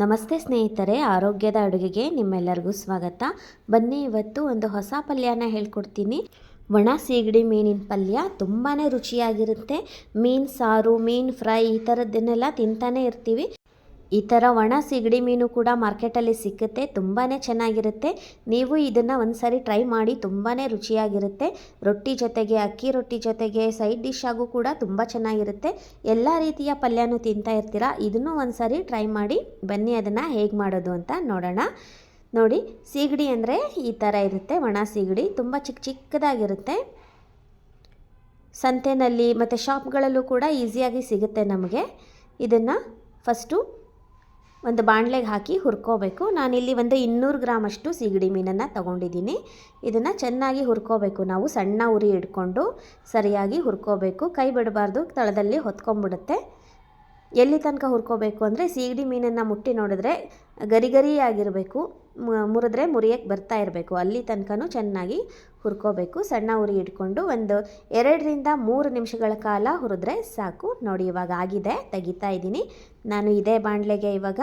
ನಮಸ್ತೆ ಸ್ನೇಹಿತರೆ, ಆರೋಗ್ಯದ ಅಡುಗೆಗೆ ನಿಮ್ಮೆಲ್ಲರಿಗೂ ಸ್ವಾಗತ. ಬನ್ನಿ ಇವತ್ತು ಒಂದು ಹೊಸ ಪಲ್ಯನ ಹೇಳ್ಕೊಡ್ತೀನಿ. ಒಣ ಸೀಗಡಿ ಮೀನಿನ ಪಲ್ಯ ತುಂಬಾ ರುಚಿಯಾಗಿರುತ್ತೆ. ಮೀನು ಸಾರು, ಮೀನು ಫ್ರೈ ಈ ಥರದ್ದನ್ನೆಲ್ಲ ತಿಂತಾನೆ ಇರ್ತೀವಿ. ಈ ಥರ ಒಣ ಸಿಗಡಿ ಮೀನು ಕೂಡ ಮಾರ್ಕೆಟಲ್ಲಿ ಸಿಕ್ಕುತ್ತೆ ತುಂಬಾ ಚೆನ್ನಾಗಿರುತ್ತೆ. ನೀವು ಇದನ್ನು ಒಂದು ಸಾರಿ ಟ್ರೈ ಮಾಡಿ ತುಂಬಾ ರುಚಿಯಾಗಿರುತ್ತೆ. ರೊಟ್ಟಿ ಜೊತೆಗೆ, ಅಕ್ಕಿ ರೊಟ್ಟಿ ಜೊತೆಗೆ ಸೈಡ್ ಡಿಶ್ ಆಗೂ ಕೂಡ ತುಂಬ ಚೆನ್ನಾಗಿರುತ್ತೆ. ಎಲ್ಲ ರೀತಿಯ ಪಲ್ಯನೂ ತಿಂತಾ ಇರ್ತೀರಾ? ಇದನ್ನು ಒಂದು ಸಾರಿ ಟ್ರೈ ಮಾಡಿ, ಬನ್ನಿ ಅದನ್ನು ಹೇಗೆ ಮಾಡೋದು ಅಂತ ನೋಡೋಣ. ನೋಡಿ, ಸೀಗಡಿ ಅಂದರೆ ಈ ಥರ ಇರುತ್ತೆ, ಒಣ ಸೀಗಡಿ. ತುಂಬ ಚಿಕ್ಕ ಚಿಕ್ಕದಾಗಿರುತ್ತೆ. ಸಂತೆನಲ್ಲಿ ಮತ್ತು ಶಾಪ್ಗಳಲ್ಲೂ ಕೂಡ ಈಸಿಯಾಗಿ ಸಿಗುತ್ತೆ ನಮಗೆ. ಇದನ್ನು ಫಸ್ಟು ಒಂದು ಬಾಣಲೆಗೆ ಹಾಕಿ ಹುರ್ಕೋಬೇಕು. ನಾನಿಲ್ಲಿ ಒಂದು ಇನ್ನೂರು ಗ್ರಾಮಷ್ಟು ಸೀಗಡಿ ಮೀನನ್ನು ತಗೊಂಡಿದ್ದೀನಿ. ಇದನ್ನು ಚೆನ್ನಾಗಿ ಹುರ್ಕೋಬೇಕು. ನಾವು ಸಣ್ಣ ಉರಿ ಇಟ್ಕೊಂಡು ಸರಿಯಾಗಿ ಹುರ್ಕೋಬೇಕು. ಕೈ ಬಿಡಬಾರ್ದು. ತಳದಲ್ಲಿ ಹೊತ್ಕೊಂಡ್ಬಿಡುತ್ತೆ ಎಲ್ಲಿ ತನಕ ಹುರ್ಕೋಬೇಕು ಅಂದರೆ ಸೀಗಡಿ ಮೀನನ್ನು ಮುಟ್ಟಿ ನೋಡಿದ್ರೆ ಗರಿ ಗರಿಯಾಗಿರಬೇಕು ಮುರಿದ್ರೆ ಮುರಿಯಕ್ಕೆ ಬರ್ತಾ ಇರಬೇಕು. ಅಲ್ಲಿ ತನಕನೂ ಚೆನ್ನಾಗಿ ಹುರ್ಕೋಬೇಕು. ಸಣ್ಣ ಉರಿ ಇಟ್ಕೊಂಡು ಒಂದು ಎರಡರಿಂದ ಮೂರು ನಿಮಿಷಗಳ ಕಾಲ ಹುರಿದ್ರೆ ಸಾಕು. ನೋಡಿ, ಇವಾಗ ಆಗಿದೆ, ತೆಗಿತಾ ಇದ್ದೀನಿ. ನಾನು ಇದೇ ಬಾಣಲೆಗೆ ಇವಾಗ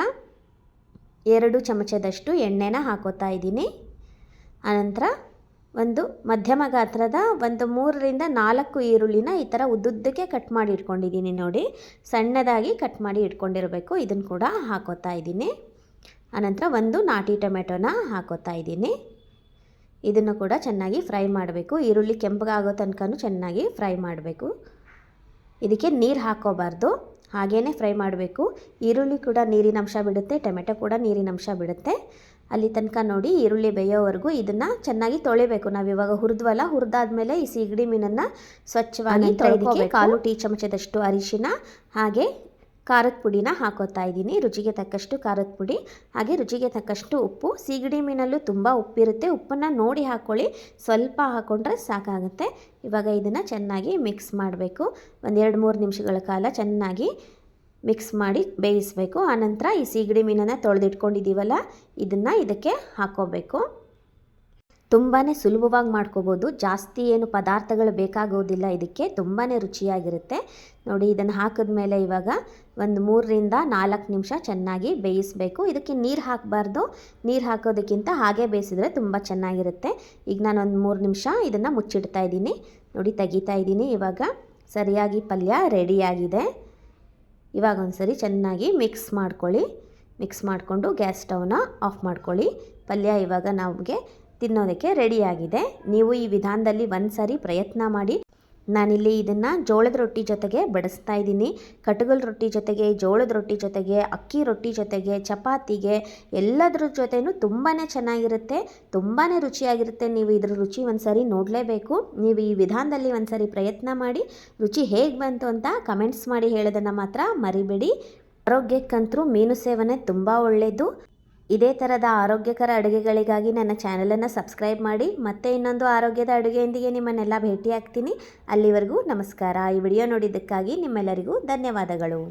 ಎರಡು ಚಮಚದಷ್ಟು ಎಣ್ಣೆನ ಹಾಕೋತಾ ಇದ್ದೀನಿ. ಆನಂತರ ಒಂದು ಮಧ್ಯಮ ಗಾತ್ರದ ಒಂದು ಮೂರರಿಂದ ನಾಲ್ಕು ಈರುಳ್ಳಿನ ಈ ಥರ ಉದ್ದುದ್ದಕ್ಕೆ ಕಟ್ ಮಾಡಿ ಇಟ್ಕೊಂಡಿದ್ದೀನಿ ನೋಡಿ. ಸಣ್ಣದಾಗಿ ಕಟ್ ಮಾಡಿ ಇಟ್ಕೊಂಡಿರಬೇಕು. ಇದನ್ನು ಕೂಡ ಹಾಕೋತಾ ಇದ್ದೀನಿ. ಆನಂತರ ಒಂದು ನಾಟಿ ಟೊಮೆಟೊನ ಹಾಕೋತಾ ಇದ್ದೀನಿ. ಇದನ್ನು ಕೂಡ ಚೆನ್ನಾಗಿ ಫ್ರೈ ಮಾಡಬೇಕು. ಈರುಳ್ಳಿ ಕೆಂಪಗಾಗೋ ತನಕ ಚೆನ್ನಾಗಿ ಫ್ರೈ ಮಾಡಬೇಕು. ಇದಕ್ಕೆ ನೀರು ಹಾಕೋಬಾರ್ದು. ಹಾಗೇ ಫ್ರೈ ಮಾಡಬೇಕು. ಈರುಳ್ಳಿ ಕೂಡ ನೀರಿನ ಅಂಶ ಬಿಡುತ್ತೆ ಟೊಮೆಟೊ ಕೂಡ ನೀರಿನಂಶ ಬಿಡುತ್ತೆ. ಅಲ್ಲಿ ತನಕ ನೋಡಿ ಈರುಳ್ಳಿ ಬೇಯೋವರೆಗೂ ಇದನ್ನು ಚೆನ್ನಾಗಿ ತೊಳಿಬೇಕು. ನಾವು ಇವಾಗ ಹುರಿದ್ವಲ್ಲ ಹುರಿದಾದ್ಮೇಲೆ ಈ ಸಿಗಡಿ ಮೀನನ್ನು ಸ್ವಚ್ಛವಾಗಿ ತೊಳೆದಕ್ಕೆ ಕಾಲು ಟೀ ಚಮಚದಷ್ಟು ಅರಿಶಿನ ಹಾಗೆ ಖಾರದ ಪುಡಿನ ಹಾಕೋತಾ ಇದ್ದೀನಿ. ರುಚಿಗೆ ತಕ್ಕಷ್ಟು ಖಾರದ ಪುಡಿ, ಹಾಗೆ ರುಚಿಗೆ ತಕ್ಕಷ್ಟು ಉಪ್ಪು. ಸೀಗಡಿ ಮೀನಲ್ಲೂ ತುಂಬ ಉಪ್ಪಿರುತ್ತೆ. ಉಪ್ಪನ್ನು ನೋಡಿ ಹಾಕ್ಕೊಳ್ಳಿ ಸ್ವಲ್ಪ ಹಾಕ್ಕೊಂಡ್ರೆ ಸಾಕಾಗುತ್ತೆ. ಇವಾಗ ಇದನ್ನು ಚೆನ್ನಾಗಿ ಮಿಕ್ಸ್ ಮಾಡಬೇಕು. ಒಂದೆರಡು ಮೂರು ನಿಮಿಷಗಳ ಕಾಲ ಚೆನ್ನಾಗಿ ಮಿಕ್ಸ್ ಮಾಡಿ ಬೇಯಿಸಬೇಕು. ಆನಂತರ ಈ ಸೀಗಡಿ ಮೀನನ್ನು ತೊಳೆದಿಟ್ಕೊಂಡಿದ್ದೀವಲ್ಲ, ಇದನ್ನು ಇದಕ್ಕೆ ಹಾಕೋಬೇಕು. ತುಂಬಾ ಸುಲಭವಾಗಿ ಮಾಡ್ಕೋಬೋದು. ಜಾಸ್ತಿ ಏನು ಪದಾರ್ಥಗಳು ಬೇಕಾಗೋದಿಲ್ಲ ಇದಕ್ಕೆ. ತುಂಬಾ ರುಚಿಯಾಗಿರುತ್ತೆ. ನೋಡಿ, ಇದನ್ನು ಹಾಕಿದ್ಮೇಲೆ ಇವಾಗ ಒಂದು ಮೂರರಿಂದ ನಾಲ್ಕು ನಿಮಿಷ ಚೆನ್ನಾಗಿ ಬೇಯಿಸಬೇಕು. ಇದಕ್ಕೆ ನೀರು ಹಾಕಬಾರ್ದು. ನೀರು ಹಾಕೋದಕ್ಕಿಂತ ಹಾಗೆ ಬೇಯಿಸಿದ್ರೆ ತುಂಬ ಚೆನ್ನಾಗಿರುತ್ತೆ. ಈಗ ನಾನು ಒಂದು ಮೂರು ನಿಮಿಷ ಇದನ್ನು ಮುಚ್ಚಿಡ್ತಾ ಇದ್ದೀನಿ. ನೋಡಿ, ತೆಗಿತಾ ಇದ್ದೀನಿ. ಇವಾಗ ಸರಿಯಾಗಿ ಪಲ್ಯ ರೆಡಿಯಾಗಿದೆ. ಇವಾಗ ಒಂದು ಸರಿ ಚೆನ್ನಾಗಿ ಮಿಕ್ಸ್ ಮಾಡ್ಕೊಳ್ಳಿ. ಮಿಕ್ಸ್ ಮಾಡಿಕೊಂಡು ಗ್ಯಾಸ್ ಸ್ಟವ್ನ ಆಫ್ ಮಾಡ್ಕೊಳ್ಳಿ. ಪಲ್ಯ ಇವಾಗ ನಮಗೆ ತಿನ್ನೋದಕ್ಕೆ ರೆಡಿಯಾಗಿದೆ. ನೀವು ಈ ವಿಧಾನದಲ್ಲಿ ಒಂದು ಸಾರಿ ಪ್ರಯತ್ನ ಮಾಡಿ. ನಾನಿಲ್ಲಿ ಇದನ್ನು ಜೋಳದ ರೊಟ್ಟಿ ಜೊತೆಗೆ ಬಡಿಸ್ತಾ ಇದ್ದೀನಿ. ಕಟಗಲ್ ರೊಟ್ಟಿ ಜೊತೆಗೆ, ಜೋಳದ ರೊಟ್ಟಿ ಜೊತೆಗೆ, ಅಕ್ಕಿ ರೊಟ್ಟಿ ಜೊತೆಗೆ, ಚಪಾತಿಗೆ ಎಲ್ಲದರ ಜೊತೆಯೂ ತುಂಬಾ ಚೆನ್ನಾಗಿರುತ್ತೆ ತುಂಬಾ ರುಚಿಯಾಗಿರುತ್ತೆ. ನೀವು ಇದ್ರ ರುಚಿ ಒಂದು ಸಾರಿ ನೋಡಲೇಬೇಕು. ನೀವು ಈ ವಿಧಾನದಲ್ಲಿ ಒಂದು ಸಾರಿ ಪ್ರಯತ್ನ ಮಾಡಿ. ರುಚಿ ಹೇಗೆ ಬಂತು ಅಂತ ಕಮೆಂಟ್ಸ್ ಮಾಡಿ ಹೇಳೋದನ್ನು ಮಾತ್ರ ಮರಿಬೇಡಿ. ಆರೋಗ್ಯಕ್ಕಂತರೂ ಮೀನು ಸೇವನೆ ತುಂಬ ಒಳ್ಳೆಯದು ಇದೇ ಥರದ ಆರೋಗ್ಯಕರ ಅಡುಗೆಗಳಿಗಾಗಿ ನನ್ನ ಚಾನಲನ್ನು ಸಬ್ಸ್ಕ್ರೈಬ್ ಮಾಡಿ, ಮತ್ತೆ ಇನ್ನೊಂದು ಆರೋಗ್ಯದ ಅಡುಗೆಯೊಂದಿಗೆ ನಿಮ್ಮನ್ನೆಲ್ಲ ಭೇಟಿಯಾಗ್ತೀನಿ. ಅಲ್ಲಿವರೆಗೂ ನಮಸ್ಕಾರ. ಈ ವಿಡಿಯೋ ನೋಡಿದ್ದಕ್ಕಾಗಿ ನಿಮ್ಮೆಲ್ಲರಿಗೂ ಧನ್ಯವಾದಗಳು.